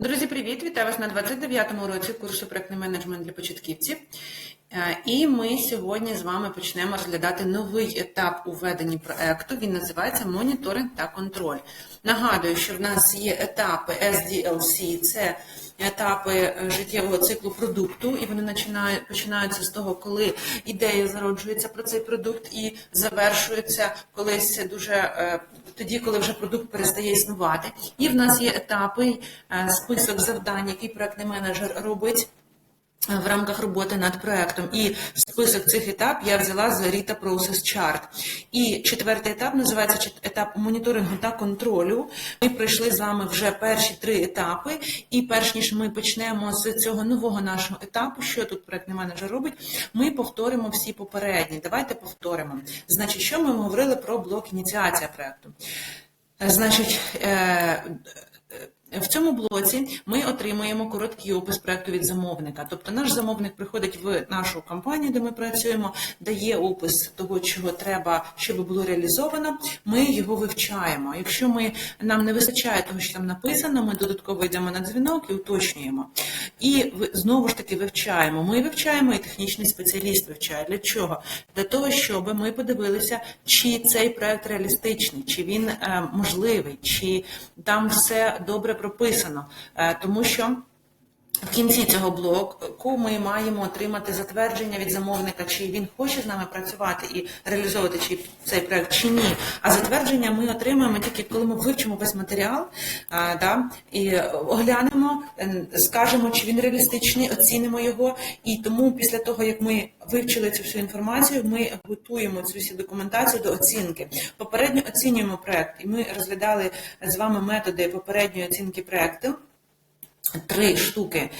Друзі, привіт! Вітаю вас на 29-му уроці курсу проектний менеджмент для початківців. Е, І ми сьогодні з вами почнемо розглядати новий етап у веденні проекту. Він називається моніторинг та контроль. Нагадую, що в нас є етапи SDLC, це етапи е, життєвого циклу продукту, і вони починають, починаються з того, коли ідея зароджується про цей продукт і завершується колись дуже е, тоді, коли вже продукт перестає існувати. І в нас є етапи, е, список завдань, які проектний менеджер робить. В рамках роботи над проектом і список цих етап я взяла з Rita Process Chart. І четвертий етап називається етап моніторингу та контролю. Ми пройшли з вами вже перші три етапи. І перш ніж ми почнемо з цього нового нашого етапу, що тут проектний менеджер робить, ми повторимо всі попередні. Давайте повторимо. Значить, що ми говорили про блок ініціація проекту? Значить, е, в цьому блоці ми отримуємо короткий опис проекту від замовника. Тобто наш замовник приходить в нашу компанію, де ми працюємо, дає опис того, чого треба, щоб було реалізовано. Ми його вивчаємо. Якщо ми нам не вистачає того, що там написано, ми додатково йдемо на дзвінок і уточнюємо. І знову ж таки вивчаємо. Ми вивчаємо, і технічний спеціаліст вивчає. Для чого? Для того, щоб ми подивилися, чи цей проект реалістичний, чи він е, можливий, чи там все добре прописано. Е, тому що. В кінці цього блоку ми маємо отримати затвердження від замовника, чи він хоче з нами працювати і реалізовувати чи цей проект, чи ні. А затвердження ми отримаємо тільки коли ми вивчимо весь матеріал, а, да, і оглянемо, е, скажемо, чи він реалістичний, оцінимо його. І тому після того, як ми вивчили цю всю інформацію, ми готуємо цю всю документацію до оцінки. Попередньо оцінюємо проект, і ми розглядали з вами методи попередньої оцінки проекту. Три штуки.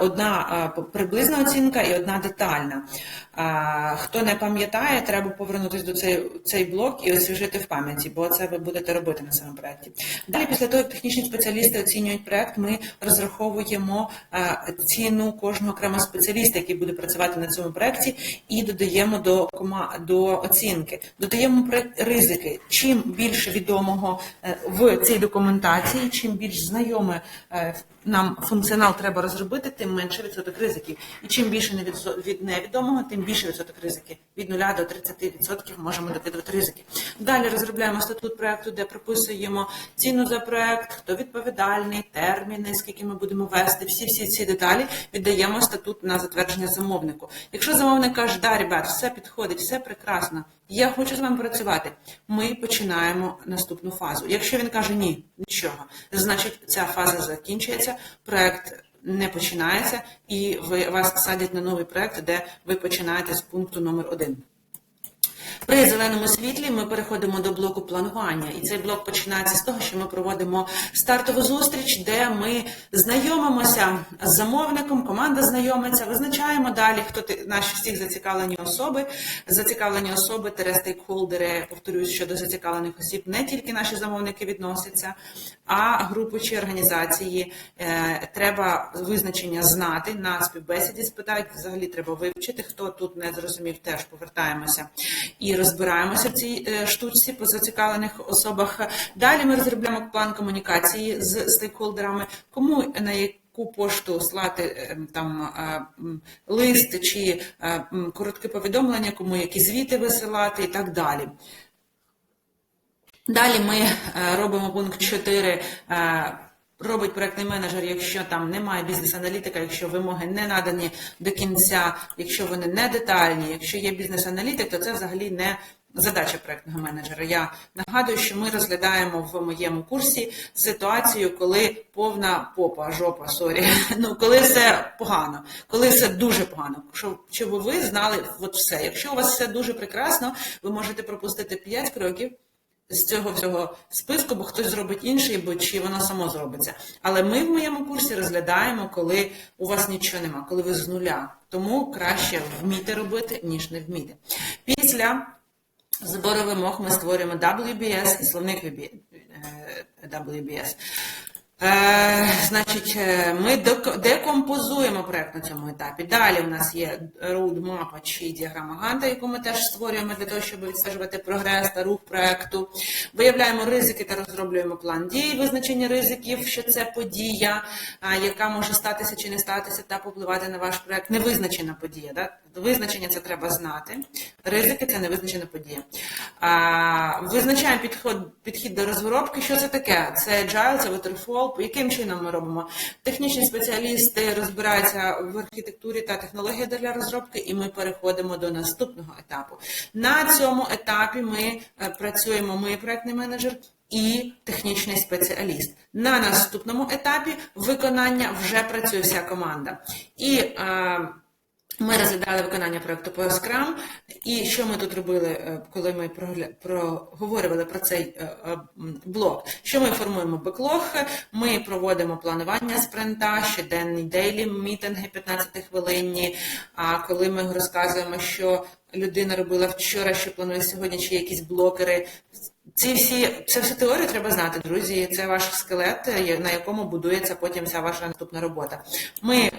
Одна приблизна оцінка і одна детальна. Хто не пам'ятає, треба повернутися до цей, цей блок і освіжити в пам'яті, бо це ви будете робити на своєму проєкті. Далі, після того, як технічні спеціалісти оцінюють проєкт, ми розраховуємо ціну кожного окремого спеціаліста, який буде працювати на цьому проєкті, і додаємо до, до оцінки. Додаємо ризики. Чим більше відомого е, в цій документації, чим більш знайоме е, нам функціонал треба розробити, тим менше відсоток ризиків. І чим більше від невідомого, тим більше відсоток ризиків. Від 0 до 30% можемо докидувати ризики. Далі розробляємо статут проекту, де прописуємо ціну за проект, хто відповідальний, терміни, скільки ми будемо вести, всі всі ці деталі віддаємо статут на затвердження замовнику. Якщо замовник каже, да, ребят, все підходить, все прекрасно. Я хочу з вами працювати. Ми починаємо наступну фазу. Якщо він каже ні, нічого, значить ця фаза закінчується, проект не починається, і ви вас садять на новий проект, де ви починаєте з пункту номер один. При зеленому світлі ми переходимо до блоку планування, і цей блок починається з того, що ми проводимо стартову зустріч, де ми знайомимося з замовником, команда знайомиться, визначаємо далі, хто ти наші всіх зацікавлені особи, зацікавлені особи, стейкхолдери, повторюсь, щодо зацікавлених осіб, не тільки наші замовники відносяться, а групи чи організації е, треба визначення знати на співбесіді. Спитають, взагалі треба вивчити. Хто тут не зрозумів, теж повертаємося і розбираємося в цій е, штучці по зацікавлених особах. Далі ми розробляємо план комунікації з стейкхолдерами, кому на яку пошту слати е, там е, лист чи е, коротке повідомлення, кому які звіти висилати і так далі. Далі ми е, робимо пункт 4. Робить проектний менеджер, якщо там немає бізнес-аналітика, якщо вимоги не надані до кінця, якщо вони не детальні, якщо є бізнес-аналітик, то це взагалі не задача проектного менеджера. Я нагадую, що ми розглядаємо в моєму курсі ситуацію, коли повна попа, жопа, сорі, ну коли все погано, коли все дуже погано. Щоб ви знали от все. Якщо у вас все дуже прекрасно, ви можете пропустити 5 кроків з цього всього списку, бо хтось зробить інший, бо чи воно само зробиться. Але ми в моєму курсі розглядаємо, коли у вас нічого нема, коли ви з нуля. Тому краще вміти робити, ніж не вміти. Після збору вимог ми створюємо WBS і словник е, WBS. Е, Значить, е, ми декомпозуємо проект на цьому етапі. Далі у нас є роудмапа чи діаграма Ганта, яку ми теж створюємо для того, щоб відстежувати прогрес та рух проекту. Виявляємо ризики та розроблюємо план дій, визначення ризиків, що це подія, яка може статися чи не статися, та попливати на ваш проект. Невизначена подія. Да? Визначення це треба знати. Ризики це невизначена подія. А, визначаємо підход, підхід до розробки. Що це таке? Це agile, це waterfall. Яким чином ми робимо? Технічні спеціалісти розбираються в архітектурі та технології для розробки, і ми переходимо до наступного етапу. На цьому етапі ми е, працюємо. Ми проектний менеджер. І технічний спеціаліст на наступному етапі виконання вже працює вся команда. І е, ми розглядали виконання проекту по Scrum, і що ми тут робили, е, коли ми проговорювали про цей е, е, блок? Що ми формуємо беклог, ми проводимо планування спринта, щоденні дейлі мітинги 15 хвилинні. А коли ми розказуємо, що людина робила вчора, що планує сьогодні, чи якісь блокери. Ці всі це всю теорію треба знати, друзі. Це ваш скелет, на якому будується потім вся ваша наступна робота. Ми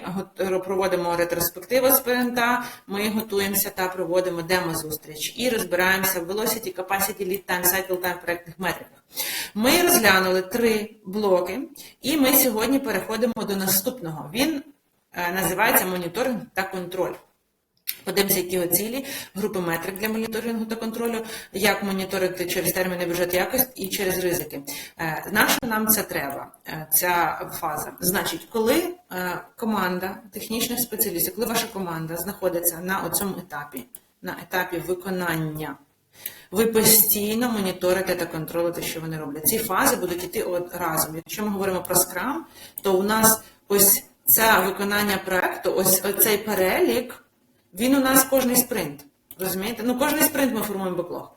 проводимо ретроспективу спринта, ми готуємося та проводимо демо-зустріч і розбираємося в velocity, capacity, lead time, cycle time проектних метриках. Ми розглянули три блоки, і ми сьогодні переходимо до наступного. Він е, називається моніторинг та контроль. Подивимося, які його цілі, групи метрик для моніторингу та контролю, як моніторити через терміни бюджет якість і через ризики. Е, На що нам це треба, е, ця фаза? Значить, коли е, команда технічних спеціалістів, коли ваша команда знаходиться на цьому етапі, на етапі виконання, ви постійно моніторите та контролюєте, що вони роблять. Ці фази будуть йти разом. Якщо ми говоримо про Scrum, то у нас ось це виконання проекту, ось цей перелік. Він у нас кожний спринт. Розумієте? Ну, кожний спринт ми формуємо беклог.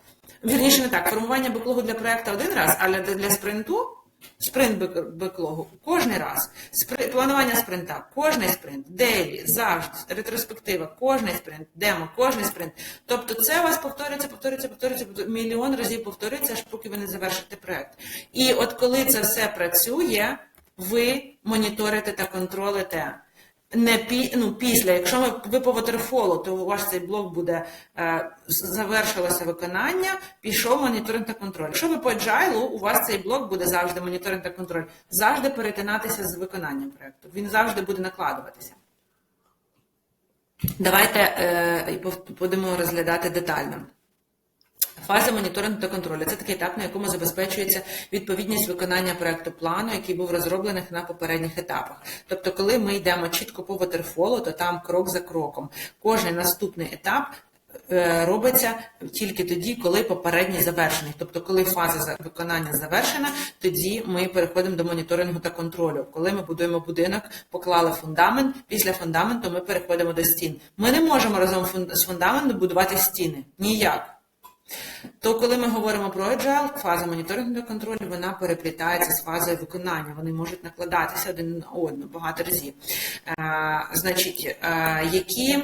Вірніше не так. Формування беклогу для проекту один раз, але для спринту спринт беклогу кожний раз. Спри... Планування спринта, кожний спринт, дейлі, завжди, ретроспектива, кожний спринт, демо, кожний спринт. Тобто це у вас повторюється, повторюється, повторюється, мільйон разів повторюється, аж поки ви не завершите проект. І от коли це все працює, ви моніторите та контролите не пі, ну, після, якщо ми, ви по waterfall, то у вас цей блок буде е, завершилося виконання, пішов моніторинг та контроль. Якщо ви по agile, у вас цей блок буде завжди моніторинг та контроль, завжди перетинатися з виконанням проєкту. Він завжди буде накладуватися. Давайте е, будемо розглядати детально. Фаза моніторингу та контролю це такий етап, на якому забезпечується відповідність виконання проекту плану, який був розроблений на попередніх етапах. Тобто, коли ми йдемо чітко по ватерфолу, то там крок за кроком. Кожен наступний етап е, робиться тільки тоді, коли попередній завершений. Тобто, коли фаза виконання завершена, тоді ми переходимо до моніторингу та контролю. Коли ми будуємо будинок, поклали фундамент. Після фундаменту ми переходимо до стін. Ми не можемо разом з фундаментом будувати стіни. Ніяк. То коли ми говоримо про agile, фаза моніторингу контролю, вона переплітається з фазою виконання. Вони можуть накладатися один на одну багато разів. Е, значить, е, які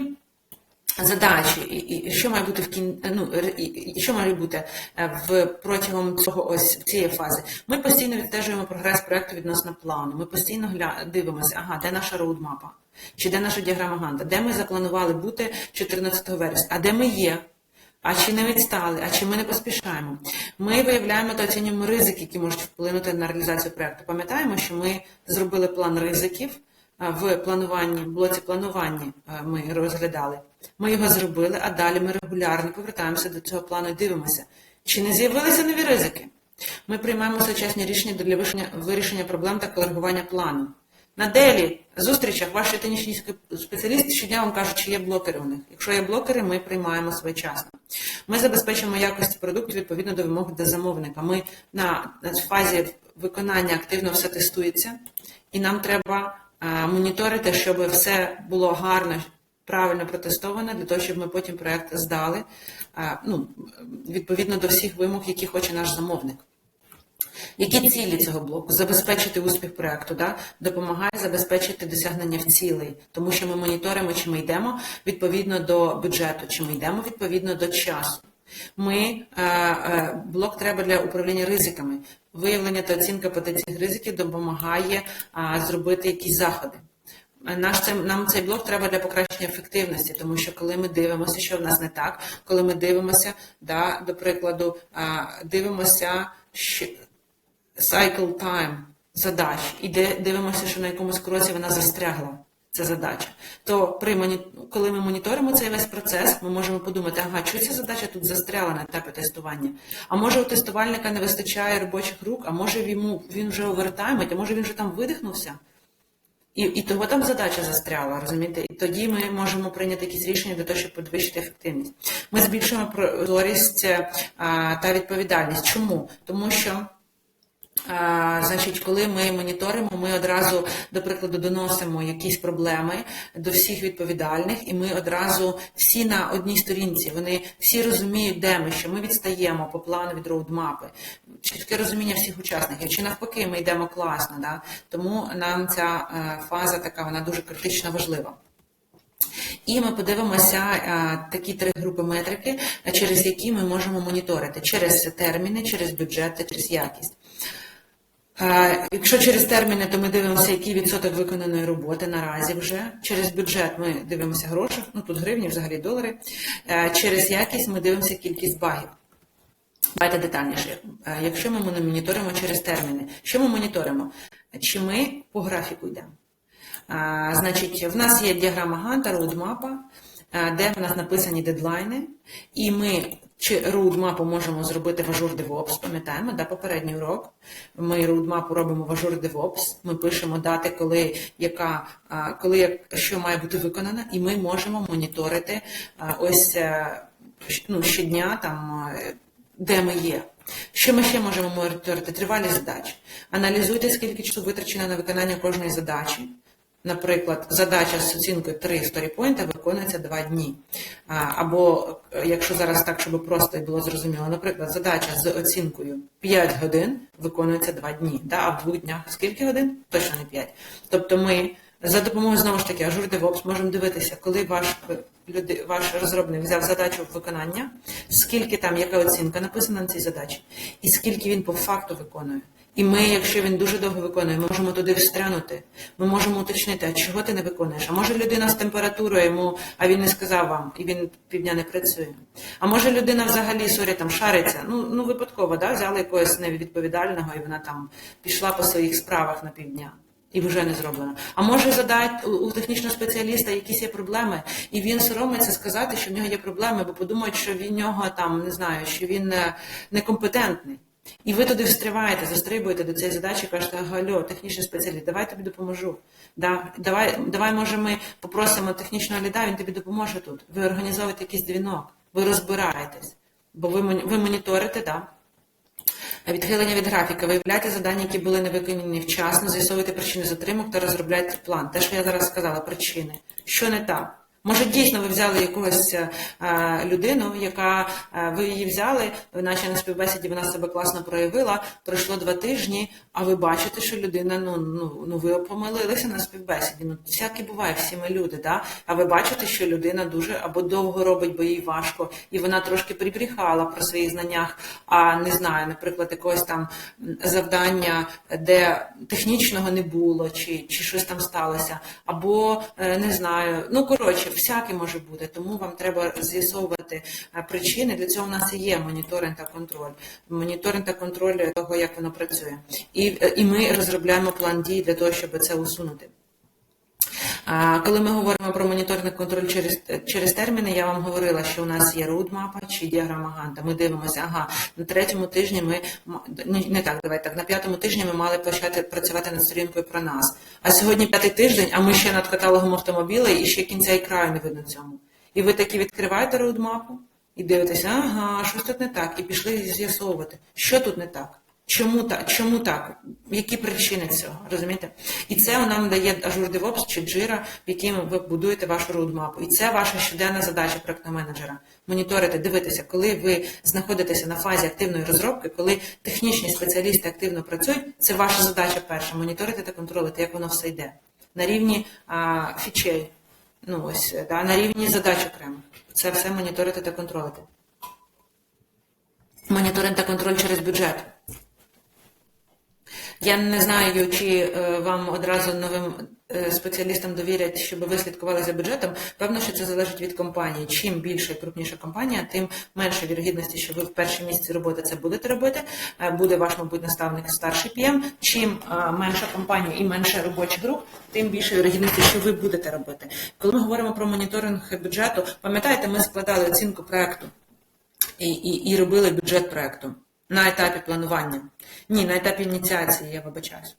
задачі і, що має бути в кін... ну, і, що має бути е, в протягом цього ось цієї фази? Ми постійно відстежуємо прогрес проекту відносно плану. Ми постійно гля... дивимося, ага, де наша роудмапа, чи де наша діаграма Ганта, де ми запланували бути 14 вересня, а де ми є. А чи не відстали, а чи ми не поспішаємо? Ми виявляємо та оцінюємо ризики, які можуть вплинути на реалізацію проекту. Пам'ятаємо, що ми зробили план ризиків в плануванні, в блоці планування ми розглядали. Ми його зробили, а далі ми регулярно повертаємося до цього плану і дивимося, чи не з'явилися нові ризики. Ми приймаємо сучасні рішення для вирішення проблем та коригування плану. На делі зустрічах ваші технічні спеціалісти щодня вам кажуть, чи є блокери у них. Якщо є блокери, ми приймаємо своєчасно. Ми забезпечуємо якість продукту відповідно до вимог до замовника. Ми на, фазі виконання активно все тестується, і нам треба а, моніторити, щоб все було гарно, правильно протестовано, для того, щоб ми потім проект здали ну, відповідно до всіх вимог, які хоче наш замовник. Які цілі цього блоку? Забезпечити успіх проекту, да? допомагає забезпечити досягнення в цілей, тому що ми моніторимо, чи ми йдемо відповідно до бюджету, чи ми йдемо відповідно до часу. Ми е, е, блок треба для управління ризиками. Виявлення та оцінка потенційних ризиків допомагає зробити якісь заходи. Наш це нам цей блок треба для покращення ефективності, тому що коли ми дивимося, що в нас не так, коли ми дивимося, да, до прикладу, дивимося що, cycle time задач, і де дивимося, що на якомусь кроці вона застрягла. Ця задача. То при моні... коли ми моніторимо цей весь процес, ми можемо подумати, ага, що ця задача тут застряла на етапі тестування. А може у тестувальника не вистачає робочих рук, а може йому він вже овертаймить, а може він вже там видихнувся. І, і того там задача застряла, розумієте? І тоді ми можемо прийняти якісь рішення для того, щоб підвищити ефективність. Ми збільшуємо прозорість е, та відповідальність. Чому? Тому що. Значить, коли ми моніторимо, ми одразу, до прикладу, доносимо якісь проблеми до всіх відповідальних, і ми одразу всі на одній сторінці. Вони всі розуміють, де ми, що ми відстаємо по плану від роудмапи, чітке розуміння всіх учасників. Чи навпаки, ми йдемо класно. Да? Тому нам ця е, фаза така вона дуже критично важлива. І ми подивимося а, такі три групи метрики, через які ми можемо моніторити через терміни, через бюджет та через якість. Якщо через терміни, то ми дивимося, який відсоток виконаної роботи наразі вже. Через бюджет ми дивимося гроші, ну тут гривні, взагалі долари. Через якість ми дивимося кількість багів. Давайте детальніше. Якщо ми моніторимо через терміни, що ми моніторимо? Чи ми по графіку йдемо? Значить, в нас є діаграма Ганта, роудмапа, де в нас написані дедлайни, і ми чи роудмапу можемо зробити в Azure DevOps, пам'ятаємо, да, попередній урок. Ми роудмапу робимо в Azure DevOps, ми пишемо дати, коли, яка, коли що має бути виконано, і ми можемо моніторити ось е, ну, щодня там. е, де ми є. Що ми ще можемо моніторити? Тривалість задач. Аналізуйте, скільки часу витрачено на виконання кожної задачі. Наприклад, задача з оцінкою 3 сторіпойнта виконується 2 дні. Або, е, якщо зараз так, щоб просто і було зрозуміло, наприклад, задача з оцінкою 5 годин виконується 2 дні. Да? А в двох днях скільки годин? Точно не 5. Тобто ми за допомогою знову ж таки Azure DevOps можемо дивитися, коли ваш е, люди, ваш розробник взяв задачу виконання, скільки там, яка оцінка написана на цій задачі, і скільки він по факту виконує. І ми, якщо він дуже довго виконує, ми можемо туди встрянути. Ми можемо уточнити, а чого ти не виконуєш? А може людина з температурою йому, а він не сказав вам, і він півдня не працює. А може людина взагалі сорі там шариться. Ну ну випадково, да, взяли якогось невідповідального, і вона там пішла по своїх справах на півдня. І вже не зроблено. А може задати у, технічного спеціаліста якісь є проблеми, і він соромиться сказати, що в нього є проблеми, бо подумають, що він нього там не знаю, що він некомпетентний. І ви туди встріваєте, застрибуєте до цієї задачі, кажете, гальо, технічний спеціаліст, давай тобі допоможу. Да, давай, давай, може, ми попросимо технічного ліда, він тобі допоможе тут. Ви організовуєте якийсь дзвінок, ви розбираєтесь, бо ви, ви моніторите, да. Відхилення від графіка. Виявляйте завдання, які були не виконані вчасно, з'ясовуйте причини затримок та розробляйте план. Те, що я зараз сказала, причини. Що не так? Може, дійсно ви взяли якогось е, людину, яка е, ви її взяли, наче на співбесіді вона себе класно проявила, пройшло два тижні, а ви бачите, що людина, ну, ну, ну ви помилилися на співбесіді. Ну, всяке буває, всі ми люди, да? а ви бачите, що людина дуже або довго робить, бо їй важко, і вона трошки прибріхала про своїх знаннях, а не знаю, наприклад, якогось там завдання, де технічного не було, чи, чи щось там сталося, або е, не знаю, ну коротше, всяке може бути, тому вам треба з'ясовувати е, причини. Для цього в нас і є моніторинг та контроль. Моніторинг та контроль того, як воно працює. І, е, і ми розробляємо план дій для того, щоб це усунути. Коли ми говоримо про моніторинг контроль через, через терміни, я вам говорила, що у нас є роудмапа чи діаграма Ганта. Ми дивимося, ага, на третьому тижні ми не, не так, давай так, на п'ятому тижні ми мали почати працювати над сторінкою про нас. А сьогодні п'ятий тиждень, а ми ще над каталогом автомобілей і ще кінця і краю не видно цьому. І ви такі відкриваєте роудмапу і дивитеся, ага, щось тут не так, і пішли з'ясовувати, що тут не так. Чому так? Чому так? Які причини цього? Розумієте? І це нам дає Azure DevOps чи Jira, в якій ви будуєте вашу роудмапу. І це ваша щоденна задача проектного менеджера. Моніторити, дивитися, коли ви знаходитеся на фазі активної розробки, коли технічні спеціалісти активно працюють, це ваша задача перша моніторити та контролити, як воно все йде. На рівні а, фічей, ну ось, да, на рівні задач окремих. Це все моніторити та контролити. моніторинг та контроль через бюджет. Я не знаю, чи е, вам одразу новим е, спеціалістам довірять, щоб ви слідкували за бюджетом. Певно, що це залежить від компанії. Чим більше і крупніша компанія, тим менше вірогідності, що ви в перші місяці роботи це будете робити. Е, Буде ваш, мабуть, наставник старший ПМ. Чим е, менша компанія і менше робочих груп, тим більше вірогідності, що ви будете робити. Коли ми говоримо про моніторинг бюджету, пам'ятаєте, ми складали оцінку проекту і, і, і робили бюджет проекту на етапі планування. Ні, на етапі ініціації, я вибачаюсь.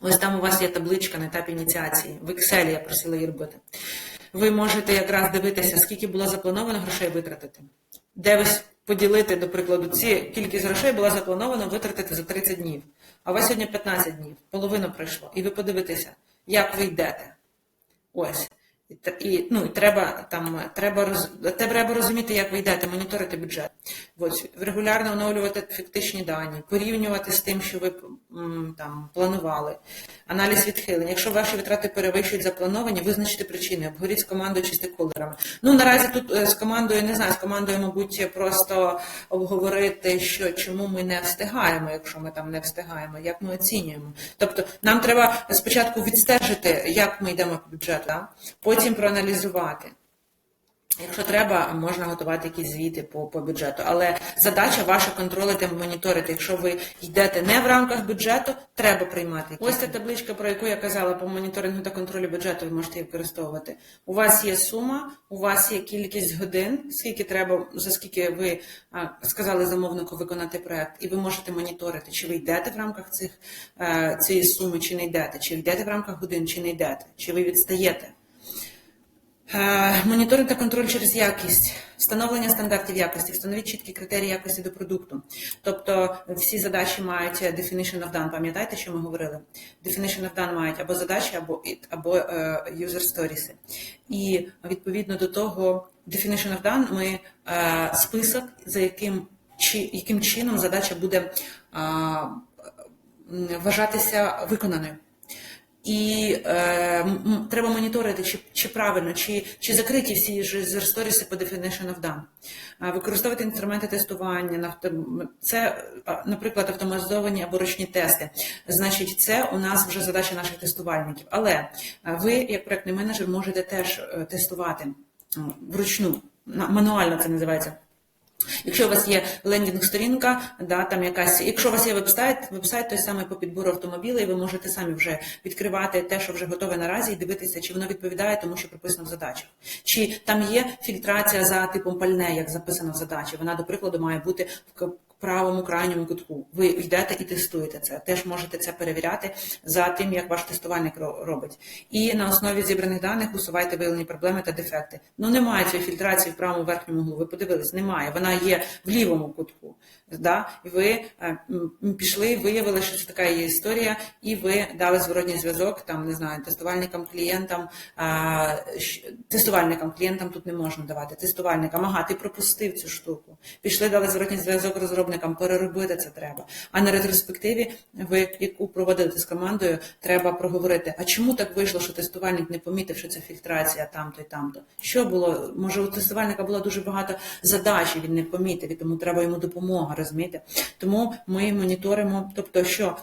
Ось там у вас є табличка на етапі ініціації. В Excel я просила її робити. Ви можете якраз дивитися, скільки було заплановано грошей витратити. Де ви поділити, до прикладу, ці кількість грошей була заплановано витратити за 30 днів. А у вас сьогодні 15 днів, половина пройшло. І ви подивитеся, як ви йдете. Ось. І, ну, і треба, там, треба, роз, треба розуміти, як ви йдете, моніторити бюджет. Ось, регулярно оновлювати фактичні дані, порівнювати з тим, що ви там, планували. Аналіз відхилень. Якщо ваші витрати перевищують заплановані, визначити причини, обговоріть з командою чи стейкхолдерами. Ну, наразі тут е, з командою, не знаю, з командою, мабуть, просто обговорити, що чому ми не встигаємо, якщо ми там не встигаємо, як ми оцінюємо. Тобто нам треба спочатку відстежити, як ми йдемо по бюджету, да? Потім проаналізувати. Якщо треба, можна готувати якісь звіти по, по бюджету. Але задача ваша контролити, моніторити. Якщо ви йдете не в рамках бюджету, треба приймати. якісь. Ось ця табличка, про яку я казала по моніторингу та контролю бюджету, ви можете її використовувати. У вас є сума, у вас є кількість годин, скільки треба, за скільки ви а, сказали замовнику виконати проект, і ви можете моніторити, чи ви йдете в рамках цих, е, цієї суми, чи не йдете, чи йдете в рамках годин, чи не йдете, чи ви відстаєте. Е, Моніторинг та контроль через якість, встановлення стандартів якості, встановіть чіткі критерії якості до продукту. Тобто всі задачі мають definition of done. Пам'ятаєте, що ми говорили? Definition of done мають або задачі, або it, або е, user stories. І відповідно до того definition of done ми е, список, за яким чи яким чином задача буде м, вважатися виконаною. І е, треба моніторити, чи, чи правильно, чи, чи закриті всі ж сторіси по definition of done. Використовувати інструменти тестування, це, наприклад, автоматизовані або ручні тести. Значить, це у нас вже задача наших тестувальників. Але ви, як проектний менеджер, можете теж е, тестувати вручну, мануально це називається. Якщо у вас є лендінг-сторінка, да, там якась, якщо у вас є веб-сайт, веб-сайт той самий по підбору автомобілів, ви можете самі вже відкривати те, що вже готове наразі, і дивитися, чи воно відповідає тому, що прописано в задачах. Чи там є фільтрація за типом пальне, як записано в задачі. Вона, до прикладу, має бути правому крайньому кутку. Ви йдете і тестуєте це. Теж можете це перевіряти за тим, як ваш тестувальник робить. І на основі зібраних даних усувайте виявлені проблеми та дефекти. Ну немає цієї фільтрації в правому верхньому углу. Ви подивились, немає. Вона є в лівому кутку. Да? Ви е, пішли, виявили, що це така є історія, і ви дали зворотній зв'язок, там не знаю, тестувальникам, клієнтам, а, тестувальникам, клієнтам тут не можна давати. Тестувальникам, ага, ти пропустив цю штуку. Пішли, дали зворотній зв'язок розробникам, переробити це треба. А на ретроспективі, ви яку проводите з командою, треба проговорити, а чому так вийшло, що тестувальник не помітив, що це фільтрація там-то і там-то? Що було? Може, у тестувальника було дуже багато задач, він не помітив, і тому треба йому допомога, розумієте? Тому ми моніторимо, тобто, що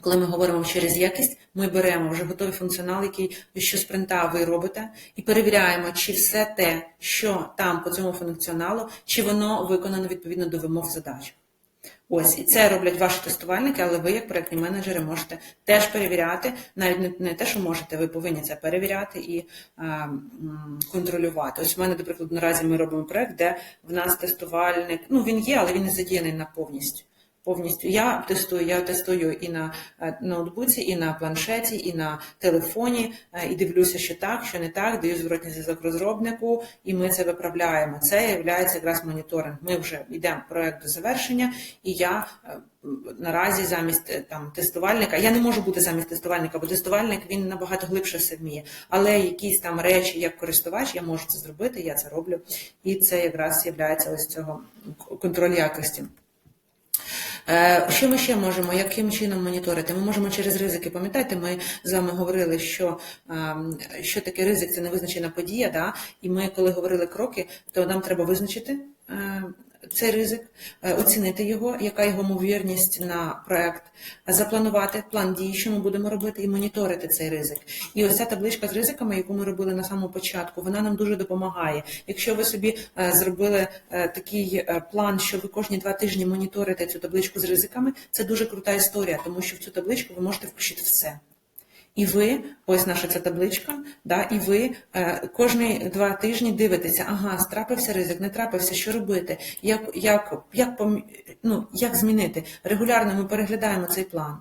коли ми говоримо через якість, ми беремо вже готовий функціонал, який що спринта ви робите, і перевіряємо, чи все те, що там по цьому функціоналу, чи воно виконано відповідно до вимог задач. Ось і це роблять ваші тестувальники, але ви, як проектні менеджери, можете теж перевіряти, навіть не, те, що можете, ви повинні це перевіряти і а, контролювати. Ось в мене, до прикладу, наразі ми робимо проект, де в нас тестувальник, ну він є, але він не задіяний на повністю. Повністю я тестую, я тестую і на е, ноутбуці, і на планшеті, і на телефоні, е, і дивлюся, що так, що не так, даю зворотній зв'язок розробнику, і ми це виправляємо. Це є якраз моніторинг. Ми вже йдемо проект до завершення, і я е, наразі замість там тестувальника, я не можу бути замість тестувальника, бо тестувальник він набагато глибше все вміє. Але якісь там речі, як користувач, я можу це зробити, я це роблю, і це якраз є ось цього контроль якості. Е, Що ми ще можемо? Яким чином моніторити? Ми можемо через ризики. Пам'ятаєте, ми з вами говорили, що, ем, що таке ризик це невизначена подія. Да? І ми, коли говорили кроки, то нам треба визначити. Цей ризик, е, оцінити його, яка його ймовірність на проект, запланувати план дій, що ми будемо робити, і моніторити цей ризик. І ось ця табличка з ризиками, яку ми робили на самому початку, вона нам дуже допомагає. Якщо ви собі е, зробили е, такий план, що ви кожні два тижні моніторите цю табличку з ризиками, це дуже крута історія, тому що в цю табличку ви можете включити все. І ви, ось наша ця табличка, да, і ви е, кожні два тижні дивитеся, ага, трапився ризик, не трапився, що робити, як, як, як, ну, як змінити. Регулярно ми переглядаємо цей план.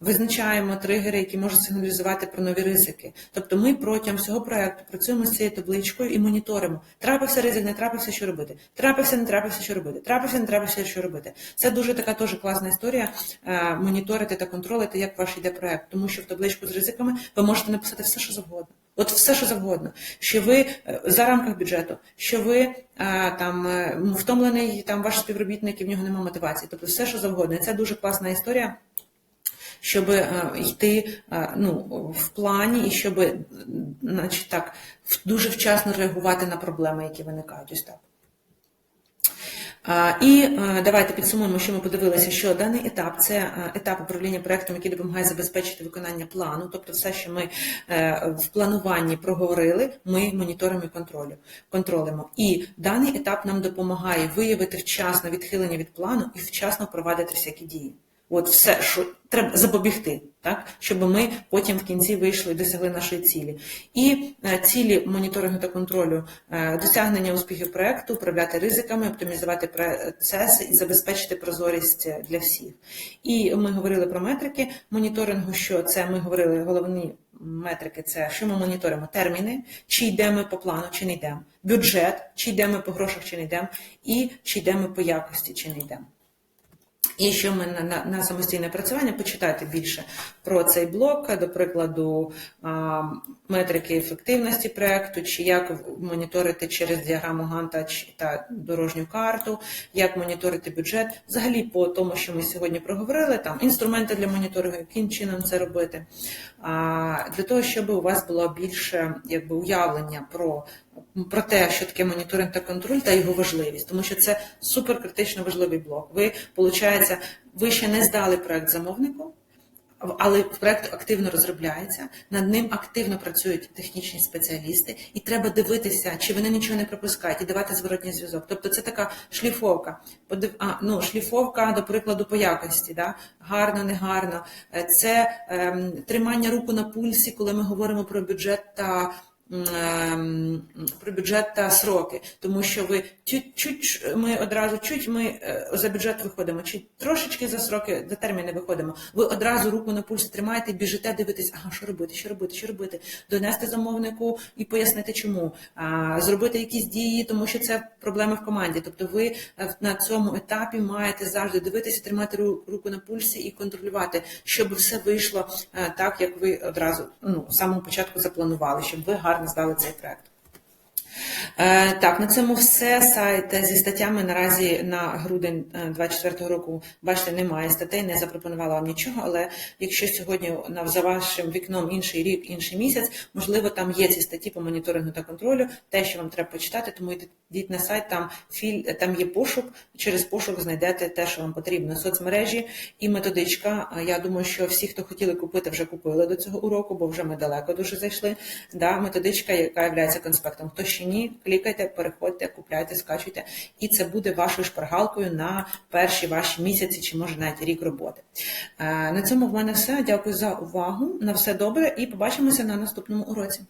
Визначаємо тригери, які можуть сигналізувати про нові ризики. Тобто ми протягом всього проекту працюємо з цією табличкою і моніторимо. Трапився ризик, не трапився, що робити. Трапився, не трапився, що робити. Трапився, не трапився, що робити. Це дуже така теж класна історія е, моніторити та контролити, як ваш йде проект. Тому що в табличку з ризиками ви можете написати все, що завгодно. От все, що завгодно, що ви е, за рамках бюджету, що ви е, там втомлений там ваш співробітник і в нього немає мотивації. Тобто все, що завгодно. І це дуже класна історія щоб е, йти е, ну, в плані і щоб, значить так, дуже вчасно реагувати на проблеми, які виникають. Ось так. І е, давайте підсумуємо, що ми подивилися, що даний етап це етап управління проектом, який допомагає забезпечити виконання плану. Тобто, все, що ми в плануванні проговорили, ми моніторимо і контролю, контролимо. І даний етап нам допомагає виявити вчасно відхилення від плану і вчасно впровадити всякі дії. От все, що треба запобігти, так щоб ми потім в кінці вийшли і досягли нашої цілі. І е, цілі моніторингу та контролю, е, досягнення успіхів проекту, управляти ризиками, оптимізувати процеси і забезпечити прозорість е, для всіх. І ми говорили про метрики моніторингу. Що це ми говорили головні. Метрики це що ми моніторимо терміни, чи йдемо по плану, чи не йдемо, бюджет, чи йдемо по грошах, чи не йдемо, і чи йдемо по якості, чи не йдемо. І що ми на, на, на самостійне працювання почитайте більше про цей блок, до прикладу, а, метрики ефективності проекту, чи як моніторити через діаграму Ганта та дорожню карту, як моніторити бюджет, взагалі по тому, що ми сьогодні проговорили, там інструменти для моніторингу, яким чином це робити, а, для того, щоб у вас було більше якби уявлення про про те, що таке моніторинг та контроль та його важливість, тому що це суперкритично важливий блок. Ви, виходить, ви ще не здали проект замовнику, але проект активно розробляється, над ним активно працюють технічні спеціалісти, і треба дивитися, чи вони нічого не пропускають, і давати зворотній зв'язок. Тобто це така шліфовка. А, ну, шліфовка, до прикладу, по якості, да? гарно, не гарно. Е, Це ем, тримання руку на пульсі, коли ми говоримо про бюджет та про бюджет та сроки, тому що ви чуть-чуть ми одразу чуть ми е, за бюджет виходимо, чи трошечки за сроки за терміни виходимо. Ви одразу руку на пульсі тримаєте, біжите, дивитесь, ага, що робити, що робити, що робити, донести замовнику і пояснити, чому а, зробити якісь дії, тому що це проблеми в команді. Тобто, ви е, на цьому етапі маєте завжди дивитися, тримати ру- руку на пульсі і контролювати, щоб все вийшло е, так, як ви одразу ну з самого початку запланували, щоб ви гарно здали цей проект. Е, Так, на цьому все. Сайт зі статтями наразі на грудень 24 року, бачите, немає статей, не запропонувала вам нічого. Але якщо сьогодні за вашим вікном інший рік, інший місяць, можливо, там є ці статті по моніторингу та контролю, те, що вам треба почитати, тому йдіть- на сайт, там філь, там є пошук. Через пошук знайдете те, що вам потрібно. Соцмережі і методичка. Я думаю, що всі, хто хотіли купити, вже купили до цього уроку, бо вже ми далеко дуже зайшли. Да, методичка, яка є конспектом. Хто ще ні, клікайте, переходьте, купляйте, скачуйте, і це буде вашою шпаргалкою на перші ваші місяці чи може навіть рік роботи. Е, На цьому в мене все. Дякую за увагу. На все добре і побачимося на наступному уроці.